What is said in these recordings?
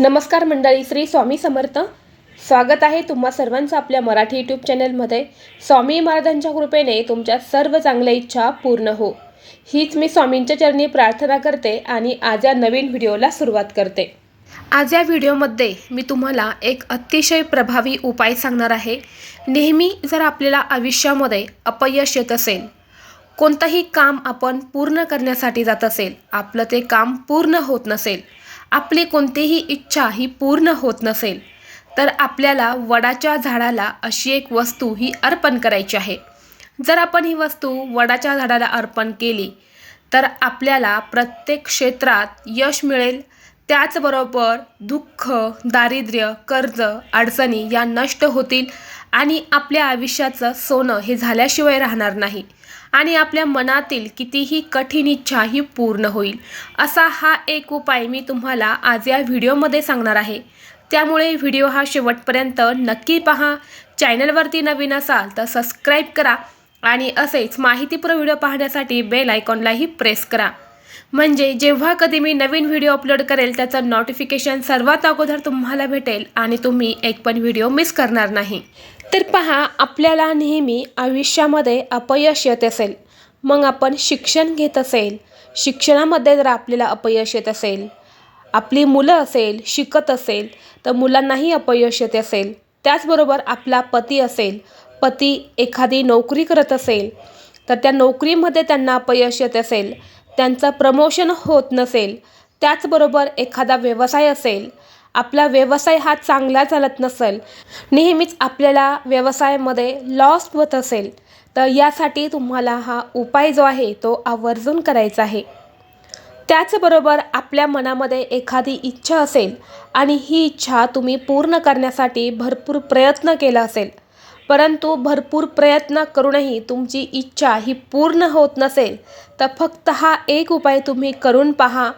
नमस्कार मंडळी श्री स्वामी समर्थ. स्वागत आहे तुम्हा सर्वांचं आपल्या मराठी यूट्यूब चॅनलमध्ये स्वामी महाराजांच्या कृपेने तुमच्या सर्व चांगल्या इच्छा पूर्ण हो. हीच मी स्वामींच्या चरणी प्रार्थना करते आणि आज या नवीन व्हिडिओला सुरुवात करते. आज या व्हिडिओमध्ये मी तुम्हाला एक अतिशय प्रभावी उपाय सांगणार आहे. नेहमी जर आपल्याला आयुष्यामध्ये अपयश येत असेल कोणतंही काम आपण पूर्ण करण्यासाठी जात असेल आपलं ते काम पूर्ण होत नसेल आपली कोणतीही इच्छा ही पूर्ण होत नसेल तर आपल्याला वडाच्या झाडाला अशी एक वस्तू ही अर्पण करायची आहे. जर आपण ही वस्तू वडाच्या झाडाला अर्पण केली तर आपल्याला प्रत्येक क्षेत्रात यश मिळेल त्याचबरोबर दुःख दारिद्र्य कर्ज अडचणी या नष्ट होतील आणि आपल्या आयुष्याचं सोनं हे झाल्याशिवाय राहणार नाही. आणि आपल्या मनातील कितीही कठीण इच्छा ही पूर्ण होईल. असा हा एक उपाय मी तुम्हाला आज या व्हिडिओमध्ये सांगणार आहे. त्यामुळे व्हिडिओ हा शेवटपर्यंत नक्की पहा. चॅनलवरती नवीन असाल तर सबस्क्राईब करा आणि असेच माहितीपूर्ण व्हिडिओ पाहण्यासाठी बेल आयकॉनलाही प्रेस करा. म्हणजे जेव्हा कधी मी नवीन व्हिडिओ अपलोड करेल त्याचं नोटिफिकेशन सर्वात अगोदर तुम्हाला भेटेल आणि तुम्ही एक पण व्हिडिओ मिस करणार नाही. तर पहा आपल्याला नेहमी आयुष्यामध्ये अपयश येत असेल. मग आपण शिक्षण घेत असेल. शिक्षणामध्ये जर आपल्याला अपयश येत असेल आपली मुलं असेल शिकत असेल तर मुलांनाही अपयश येत असेल. त्याचबरोबर आपला पती असेल पती एखादी नोकरी करत असेल तर त्या नोकरीमध्ये त्यांना अपयश येत असेल. त्यांचं प्रमोशन होत नसेल त्याचबरोबर एखादा व्यवसाय असेल आपला व्यवसाय हा चांगला चालत नसेल नेहमीच आपल्याला व्यवसायामध्ये लॉस होत असेल तर यासाठी तुम्हाला हा उपाय जो आहे तो आवर्जून करायचा आहे. त्याचबरोबर आपल्या मनामध्ये एखादी इच्छा असेल आणि ही इच्छा तुम्ही पूर्ण करण्यासाठी भरपूर प्रयत्न केला असेल परंतु भरपूर प्रयत्न करूनही तुमची इच्छा ही पूर्ण होत नसेल तर फक्त हा एक उपाय तुम्ही करून पहा.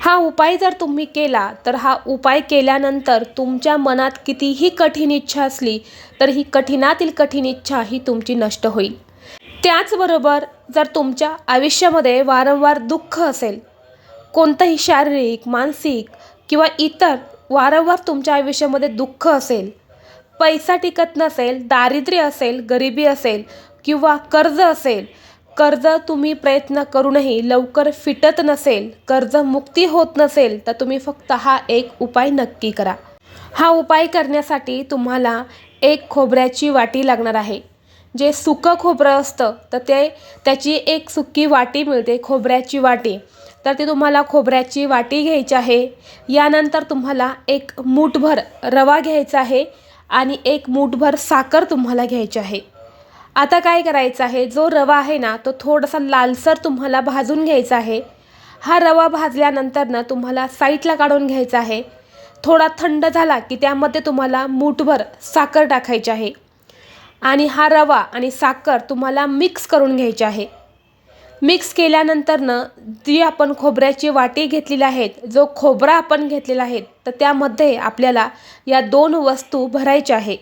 हा उपाय जर तुम्ही केला तर हा उपाय केल्यानंतर तुमच्या मनात कितीही कठीण इच्छा असली तर ही कठीणातील कठीण इच्छा ही तुमची नष्ट होईल. त्याचबरोबर जर तुमच्या आयुष्यामध्ये वारंवार दुःख असेल कोणतंही शारीरिक मानसिक किंवा इतर वारंवार तुमच्या आयुष्यामध्ये दुःख असेल पैसा टिकत नसेल दारिद्र्य असेल गरिबी असेल किंवा कर्ज असेल कर्ज तुम्ही प्रयत्न करूनही लवकर फिटत नसेल कर्ज मुक्ती होत नसेल तर तुम्ही फक्त हा एक उपाय नक्की करा. हा उपाय करण्यासाठी तुम्हाला एक खोबऱ्याची वाटी लागणार आहे. जे सुकं खोबरं असतं तर ते त्याची एक सुकी वाटी मिळते खोबऱ्याची वाटी. तर ती तुम्हाला खोबऱ्याची वाटी घ्यायची आहे. यानंतर तुम्हाला एक मूठभर रवा घ्यायचा आहे. आणि एक मूठभर साखर तुम्हाला घ्यायची आहे. आता काय करायचं आहे? जो रवा आहे ना तो थोडासा लालसर तुम्हाला भाजून घ्यायचा आहे. हा रवा भाजल्यानंतर ना तुम्हाला साईडला काढून घ्यायचा आहे. थोडा थंड झाला की त्यामध्ये तुम्हाला मूठभर साखर टाकायची आहे. आणि हा रवा आणि साखर तुम्हाला मिक्स करून घ्यायची आहे. मिक्स केल्यानंतरनं जी आपण खोबऱ्याची वाटी घेतलेली आहेत जो खोबरा आपण घेतलेला आहे तर त्यामध्ये आपल्याला या दोन वस्तू भरायच्या आहे.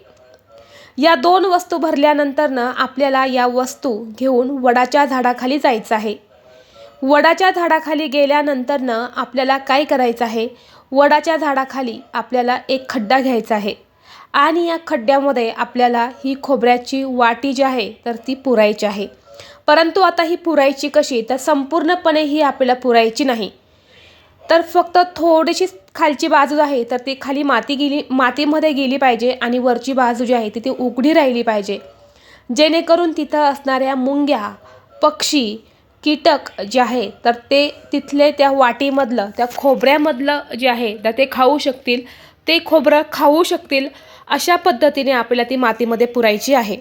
या दोन वस्तू भरल्यानंतरनं आपल्याला या वस्तू घेऊन वडाच्या झाडाखाली जायचं आहे. वडाच्या झाडाखाली गेल्यानंतरनं आपल्याला काय करायचं आहे? वडाच्या झाडाखाली आपल्याला एक खड्डा घ्यायचा आहे आणि या खड्ड्यामध्ये आपल्याला ही खोबऱ्याची वाटी जी आहे तर ती पुरायची आहे. परंतु आता ही पुरायची कशी तर संपूर्णपणे ही आपल्याला पुरायची नाही. तर फक्त थोडीशी खालची बाजू आहे तर ती खाली माती गेली मातीमध्ये गेली पाहिजे आणि वरची बाजू जी आहे ती ती उघडी राहिली पाहिजे. जेणेकरून तिथं असणाऱ्या मुंग्या पक्षी कीटक जे आहे तर ते तिथले त्या वाटीमधलं त्या खोबऱ्यामधलं जे आहे तर ते खाऊ शकतील. ते खोबरं खाऊ शकतील अशा पद्धतीने आपल्याला ती मातीमध्ये पुरायची आहे.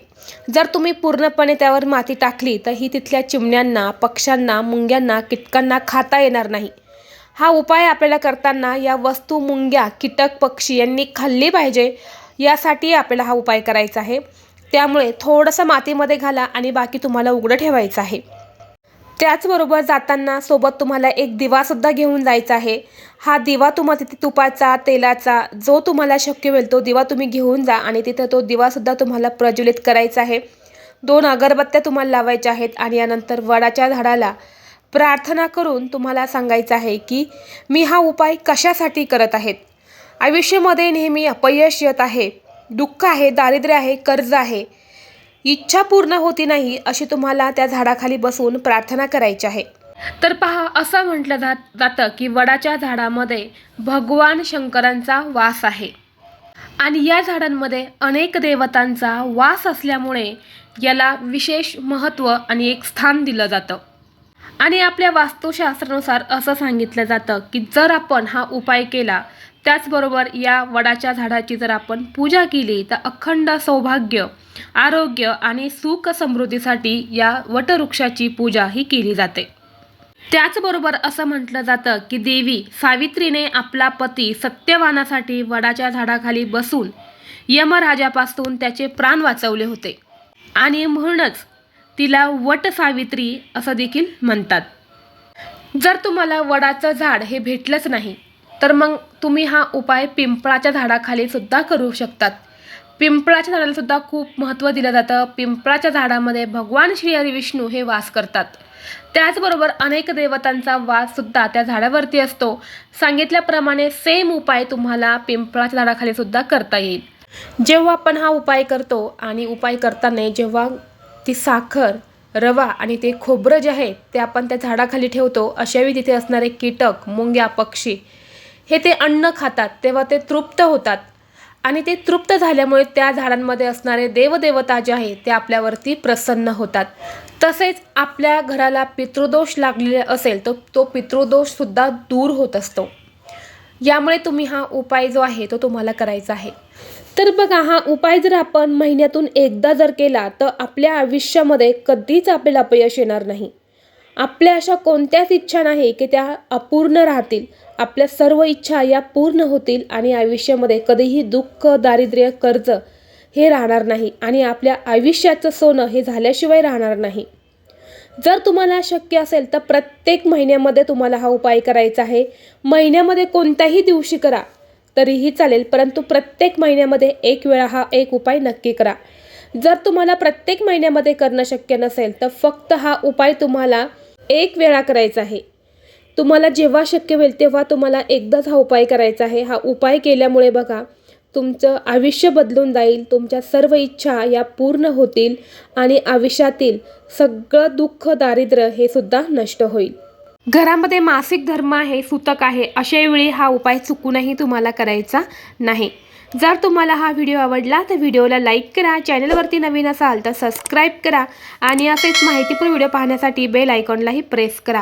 जर तुम्ही पूर्णपणे त्यावर माती टाकली तर ही तिथल्या चिमण्यांना पक्ष्यांना मुंग्यांना कीटकांना खाता येणार नाही. हा उपाय आपल्याला करताना या वस्तू मुंग्या कीटक पक्षी यांनी खाल्ली पाहिजे यासाठी आपल्याला हा उपाय करायचा आहे. त्यामुळे थोडंसं मातीमध्ये घाला आणि बाकी तुम्हाला उघडं ठेवायचं आहे. त्याचबरोबर जाताना सोबत तुम्हाला एक दिवासुद्धा घेऊन जायचा आहे. हा दिवा तुम्हाला तिथे तुपाचा तेलाचा जो तुम्हाला शक्य होईल तो दिवा तुम्ही घेऊन जा आणि तिथं तो दिवासुद्धा तुम्हाला प्रज्वलित करायचा आहे. दोन अगरबत्त्या तुम्हाला लावायच्या आहेत आणि यानंतर वडाच्या झाडाला प्रार्थना करून तुम्हाला सांगायचं आहे की मी हा उपाय कशासाठी करत आहेत? आयुष्यामध्ये नेहमी अपयश येत आहे. दुःख आहे दारिद्र्य आहे कर्ज आहे. इच्छा पूर्ण होती नाही अशी तुम्हाला त्या झाडाखाली बसून प्रार्थना करायची आहे. तर पहा असं म्हटलं जात जातं की वडाच्या झाडामध्ये भगवान शंकरांचा वास आहे. आणि या झाडांमध्ये अनेक देवतांचा वास असल्यामुळे याला विशेष महत्त्व आणि एक स्थान दिलं जातं. आणि आपल्या वास्तुशास्त्रानुसार असं सांगितलं जातं की जर आपण हा उपाय केला त्याचबरोबर या वडाच्या झाडाची जर आपण पूजा केली तर अखंड सौभाग्य आरोग्य आणि सुख समृद्धीसाठी या वटवृक्षाची पूजा ही केली जाते. त्याचबरोबर असं म्हटलं जातं की देवी सावित्रीने आपला पती सत्यवानासाठी वडाच्या झाडाखाली बसून यमराजापासून त्याचे प्राण वाचवले होते. आणि म्हणूनच तिला वट सावित्री असं देखील म्हणतात. जर तुम्हाला वडाचं झाड हे भेटलंच नाही तर मग तुम्ही हा उपाय पिंपळाच्या झाडाखाली सुद्धा करू शकतात. पिंपळाच्या झाडाला सुद्धा खूप महत्त्व दिलं जातं. पिंपळाच्या झाडामध्ये भगवान श्री हरी विष्णू हे वास करतात. त्याचबरोबर अनेक देवतांचा वास सुद्धा त्या झाडावरती असतो. सांगितल्याप्रमाणे सेम उपाय तुम्हाला पिंपळाच्या झाडाखाली सुद्धा करता येईल. जेव्हा आपण हा उपाय करतो आणि उपाय करताना जेव्हा ती साखर रवा आणि ते खोबरं जे आहे ते आपण त्या झाडाखाली ठेवतो अशावेळी तिथे असणारे कीटक मुंग्या पक्षी हे ते अन्न खातात तेव्हा ते तृप्त होतात. आणि ते तृप्त झाल्यामुळे त्या झाडांमध्ये असणारे देवदेवता जे आहे ते आपल्यावरती प्रसन्न होतात. तसेच आपल्या घराला पितृदोष लागलेले असेल तर तो पितृदोषसुद्धा दूर होत असतो. यामुळे तुम्ही हा उपाय जो आहे तो तुम्हाला करायचा आहे. तर बघा हा उपाय जर आपण महिन्यातून एकदा जर केला तर आपल्या आयुष्यामध्ये कधीच आपल्याला अपयश येणार नाही. आपल्या अशा कोणत्याच इच्छा नाही की त्या अपूर्ण राहतील. आपल्या सर्व इच्छा या पूर्ण होतील आणि आयुष्यामध्ये कधीही दुःख दारिद्र्य कर्ज हे राहणार नाही आणि आपल्या आयुष्याचं सोनं हे झाल्याशिवाय राहणार नाही. जर तुम्हाला शक्य असेल तर प्रत्येक महिन्यामध्ये तुम्हाला हा उपाय करायचा आहे. महिन्यामध्ये कोणत्याही दिवशी करा तरीही चालेल परंतु प्रत्येक महिन्यामध्ये एक वेळा हा एक उपाय नक्की करा. जर तुम्हाला प्रत्येक महिन्यामध्ये करणं शक्य नसेल तर फक्त हा उपाय तुम्हाला एक वेळा करायचा आहे. तुम्हाला जेव्हा शक्य होईल तेव्हा तुम्हाला एकदाच हा उपाय करायचा आहे. हा उपाय केल्यामुळे बघा तुमचं आयुष्य बदलून जाईल तुमच्या सर्व इच्छा या पूर्ण होतील आणि आयुष्यातील सगळं दुःख दारिद्र्य हे सुद्धा नष्ट होईल. घरामध्ये मासिक धर्म आहे सूतक आहे अशावेळी हा उपाय चुकूनही तुम्हाला करायचा नाही. जर तुम्हाला हा व्हिडिओ आवडला तर व्हिडिओला लाईक करा चॅनलवरती नवीन असाल तर सबस्क्राईब करा आणि असेच माहितीपूर्ण व्हिडिओ पाहण्यासाठी बेल आयकॉनलाही प्रेस करा.